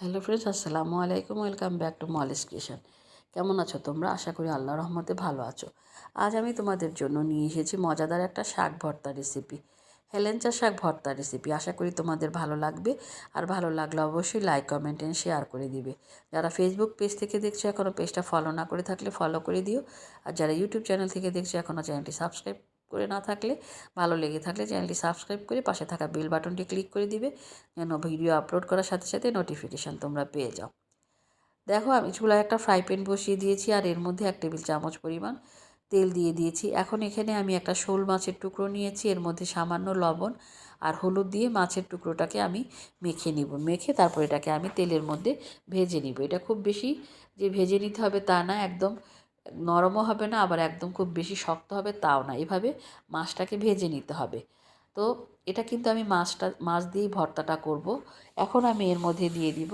Hello friends, আসসালামু আলাইকুম, welcome back to Moles kitchen. কেমন আছো তোমরা? আশা করি আল্লাহ রহমতে ভালো আছো। আজ আমি তোমাদের জন্য নিয়ে এসেছি মজাদার একটা শাক ভর্তা রেসিপি হেলেঞ্চা শাক ভর্তা রেসিপি আশা করি তোমাদের ভালো লাগবে, আর ভালো লাগলে অবশ্যই লাইক কমেন্ট এন্ড শেয়ার করে দিবে। যারা ফেসবুক পেজ থেকে দেখছ এখনও পেজটা ফলো না করে থাকলে ফলো করে দিও। আর যারা ইউটিউব চ্যানেল থেকে দেখছ এখনও চ্যানেলটি সাবস্ক্রাইব করে না থাকলে, ভালো লেগে থাকলে চ্যানেলটি সাবস্ক্রাইব করে পাশে থাকা বেল বাটনটি ক্লিক করে দিবে, যেন ভিডিও আপলোড করার সাথে সাথে নোটিফিকেশান তোমরা পেয়ে যাও। দেখো, আমি চুলায় একটা ফ্রাই প্যান বসিয়ে দিয়েছি আর এর মধ্যে এক টেবিল চামচ পরিমাণ তেল দিয়ে দিয়েছি। এখন এখানে আমি একটা শোল মাছের টুকরো নিয়েছি, এর মধ্যে সামান্য লবণ আর হলুদ দিয়ে মাছের টুকরোটাকে আমি মেখে নিব। মেখে তারপর এটাকে আমি তেলের মধ্যে ভেজে নিব। এটা খুব বেশি যে ভেজে নিতে হবে তা না, একদম নরমও হবে না, আবার একদম খুব বেশি শক্ত হবে তাও না। এভাবে মাছটাকে ভেজে নিতে হবে। তো এটা কিন্তু আমি মাছটা, মাছ দিয়েই ভর্তাটা করব। এখন আমি এর মধ্যে দিয়ে দিব।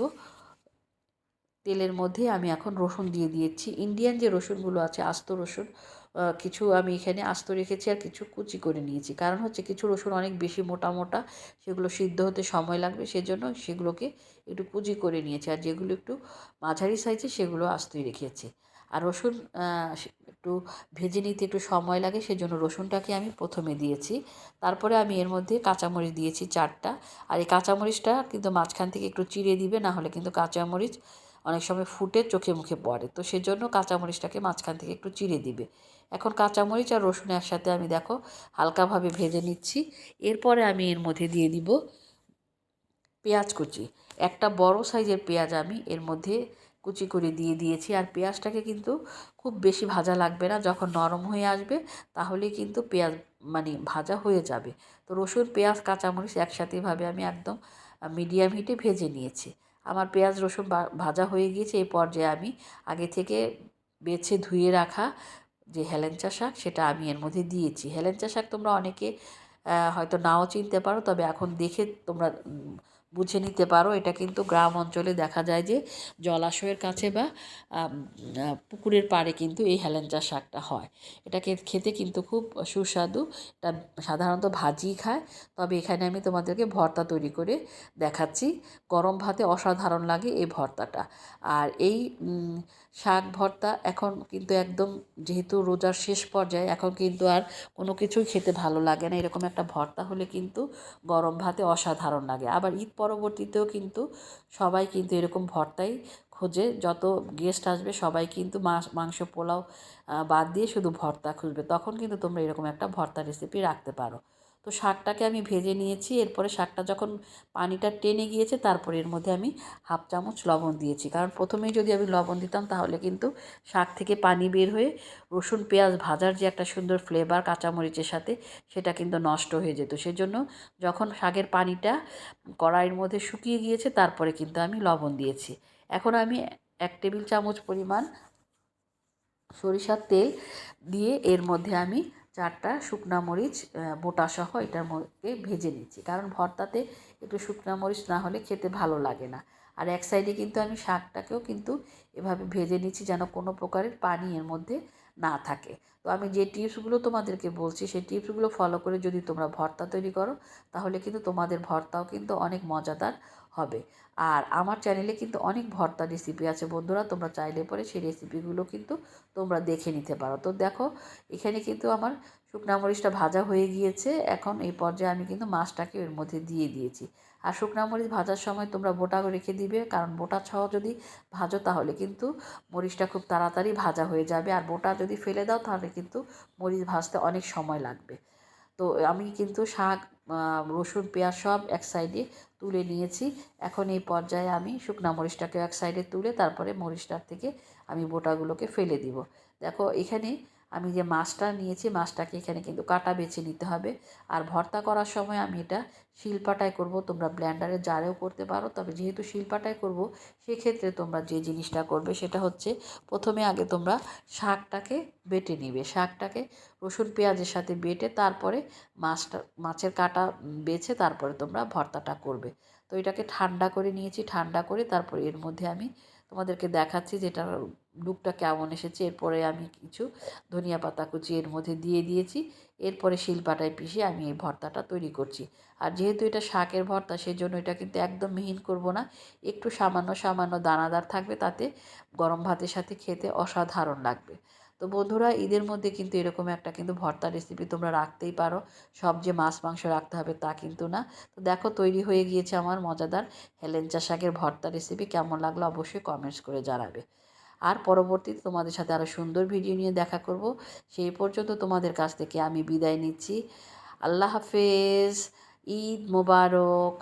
তেলের মধ্যে আমি এখন রসুন দিয়ে দিয়েছি। ইন্ডিয়ান যে রসুনগুলো আছে, আস্ত রসুন কিছু আমি এখানে আস্ত রেখেছি আর কিছু কুচি করে নিয়েছি। কারণ হচ্ছে কিছু রসুন অনেক বেশি মোটা মোটা, সেগুলো সিদ্ধ হতে সময় লাগবে, সেজন্য সেগুলোকে একটু কুচি করে নিয়েছি। আর যেগুলো একটু মাঝারি সাইজে সেগুলো আস্তই রেখেছি। আর রসুন একটু ভেজে নিতে একটু সময় লাগে, সেজন্য রসুনটাকে আমি প্রথমে দিয়েছি। তারপরে আমি এর মধ্যে কাঁচামরিচ দিয়েছি চারটা। আর এই কাঁচামরিচটা কিন্তু মাঝখান থেকে একটু চিড়ে দিবে, না হলে কিন্তু কাঁচামরিচ অনেক সময় ফুটে চোখে মুখে পড়ে। তো সেজন্য কাঁচামরিচটাকে মাঝখান থেকে একটু চিড়ে দিবে। এখন কাঁচামরিচ আর রসুন একসাথে আমি দেখো হালকাভাবে ভেজে নিচ্ছি। এরপরে আমি এর মধ্যে দিয়ে দিব পেঁয়াজ কুচি। একটা বড় সাইজের পেঁয়াজ আমি এর মধ্যে কুচি করে দিয়ে দিয়েছি। আর পেঁয়াজটাকে কিন্তু খুব বেশি ভাজা লাগবে না। যখন নরম হয়ে আসবে তাহলে কিন্তু পেঁয়াজ মানে ভাজা হয়ে যাবে। তো রসুন, পেঁয়াজ, কাঁচামরিচ একসাথেভাবে আমি একদম মিডিয়াম হিটে ভেজে নিয়েছি। আমার পেঁয়াজ, রসুন ভাজা হয়ে গিয়েছে। এই পর্যায়ে আমি আগে থেকে বেছে ধুয়ে রাখা যে হেলেঞ্চা শাক, সেটা আমি এর মধ্যে দিয়েছি। হেলেঞ্চা শাক তোমরা অনেকে হয়তো নাও চিনতে পারো, তবে এখন দেখে তোমরা বুঝে নিতে পারো। এটা কিন্তু গ্রাম অঞ্চলে দেখা যায় যে জলাশয়ের কাছে বা পুকুরের পাড়ে কিন্তু এই হেলেঞ্চা শাকটা হয়। এটাকে খেতে কিন্তু খুব সুস্বাদু। এটা সাধারণত ভাজি খায়। তবে এখানে আমি তোমাদেরকে ভর্তা তৈরি করে দেখাচ্ছি। গরম ভাতে অসাধারণ লাগে এই ভর্তাটা। আর এই শাক, ভর্তা এখন কিন্তু একদম যেহেতু রোজার শেষ পর্যায়ে, এখন কিন্তু আর কোনো কিছুই খেতে ভালো লাগে না। এরকম একটা ভর্তা হলে কিন্তু গরম ভাতে অসাধারণ লাগে। আবার ঈদ পরবর্তীতেও কিন্তু সবাই কিন্তু এরকম ভর্তাই খোঁজে। যত গেস্ট আসবে, সবাই কিন্তু মাছ মাংস, পোলাও বাদ দিয়ে শুধু ভর্তা খুঁজবে। তখন কিন্তু তোমরা এরকম একটা ভর্তা রেসিপি রাখতে পারো। তো শাকটাকে আমি ভেজে নিয়েছি। এরপরে শাকটা যখন পানিটা টেনে গিয়েছে, তারপরে এর মধ্যে আমি হাফ চামচ লবণ দিয়েছি। কারণ প্রথমেই যদি আমি লবণ দিতাম, তাহলে কিন্তু শাক থেকে পানি বের হয়ে রসুন, পেঁয়াজ ভাজার যে একটা সুন্দর ফ্লেভার কাঁচামরিচের সাথে, সেটা কিন্তু নষ্ট হয়ে যেত। সেজন্য যখন শাকের পানিটা কড়াইয়ের মধ্যে শুকিয়ে গিয়েছে, তারপরে কিন্তু আমি লবণ দিয়েছি। এখন আমি এক টেবিল চামচ পরিমাণ সরিষার তেল দিয়ে এর মধ্যে আমি চারটা শুকনা মরিচ বোটাসহ এটার মধ্যে ভেজে নিচ্ছি। কারণ ভর্তাতে একটু শুকনা মরিচ না হলে খেতে ভালো লাগে না। আর এক সাইডে কিন্তু আমি শাকটাকেও কিন্তু এভাবে ভেজে নিচ্ছি যেন কোনো প্রকারের পানি এর মধ্যে না থাকে। তো আমি যে টিপসগুলো তোমাদেরকে বলছি, সেই টিপসগুলো ফলো করে যদি তোমরা ভর্তা তৈরি করো, তাহলে কিন্তু তোমাদের ভর্তাও কিন্তু অনেক মজাদার হবে। আর আমার চ্যানেলে কিন্তু অনেক ভর্তা রেসিপি আছে বন্ধুরা, তোমরা চাইলে পরে সেই রেসিপিগুলো কিন্তু তোমরা দেখে নিতে পারো। তো দেখো, এখানে কিন্তু আমার শুকনা মরিচটা ভাজা হয়ে গিয়েছে। এখন এই পর্যায়ে আমি কিন্তু মাছটাকে এর মধ্যে দিয়ে দিয়েছি। আর শুকনা মরিচ ভাজার সময় তোমরা বোটা রেখে দিবে, কারণ বোটা ছাও যদি ভাজো তাহলে কিন্তু মরিচটা খুব তাড়াতাড়ি ভাজা হয়ে যাবে। আর বোটা যদি ফেলে দাও তাহলে কিন্তু মরিচ ভাজতে অনেক সময় লাগবে। তো আমি কিন্তু শাক রসুন, পেঁয়াজ সব এক সাইডে তুলে নিয়েছি। এখন এই পর্যায়ে আমি শুকনা মরিচটাকে এক সাইডে তুলে তারপরে মরিচটার থেকে আমি বোটাগুলোকে ফেলে দিব। দেখো এখানে আমি যে মাছটা নিয়েছি, মাছটাকে এখানে কিন্তু কাটা বেছে নিতে হবে। আর ভর্তা করার সময় আমি এটা শিলপাটায় করব। তোমরা ব্ল্যান্ডারে জারেও করতে পারো। তবে যেহেতু শিলপাটায় করব, সেক্ষেত্রে তোমরা যে জিনিসটা করবে সেটা হচ্ছে, প্রথমে আগে তোমরা শাকটাকে বেটে নিবে। শাকটাকে রসুন, পেঁয়াজের সাথে বেটে তারপরে মাছটা, মাছের কাটা বেছে তারপরে তোমরা ভর্তাটা করবে। তো তো এটাকে ঠান্ডা করে নিয়েছি। ঠান্ডা করে তারপরে এর মধ্যে আমি তোমাদেরকে দেখাচ্ছি যে এটার লুকটা কেমন এসেছে। এরপরে আমি কিছু ধনিয়া পাতা কুচি এর মধ্যে দিয়ে দিয়েছি। এরপরে শিলপাটায় পিষে আমি এই ভর্তাটা তৈরি করছি। আর যেহেতু এটা শাকের ভর্তা সেই জন্য এটা কিন্তু একদম মিহিন করব না। একটু সামান্য সামান্য দানাদার থাকবে তাতে। গরম ভাতের সাথে খেতে অসাধারণ লাগবে। তো বন্ধুরা ঈদের মধ্যে কিন্তু এরকম একটা কিন্তু ভর্তা রেসিপি তোমরা রাখতেই পারো। সব যে মাছ, মাংস রাখতে হবে তা কিন্তু না। তো দেখো তৈরি হয়ে গিয়েছে আমার মজাদার হেলেঞ্চা শাকের ভর্তা রেসিপি কেমন লাগল অবশ্যই কমেন্টস করে জানাবে। আর পরবর্তীতে তোমাদের সাথে আরও সুন্দর ভিডিও নিয়ে দেখা করব। সেই পর্যন্ত তোমাদের কাছ থেকে আমি বিদায় নিচ্ছি। আল্লাহ হাফেজ। ঈদ মোবারক।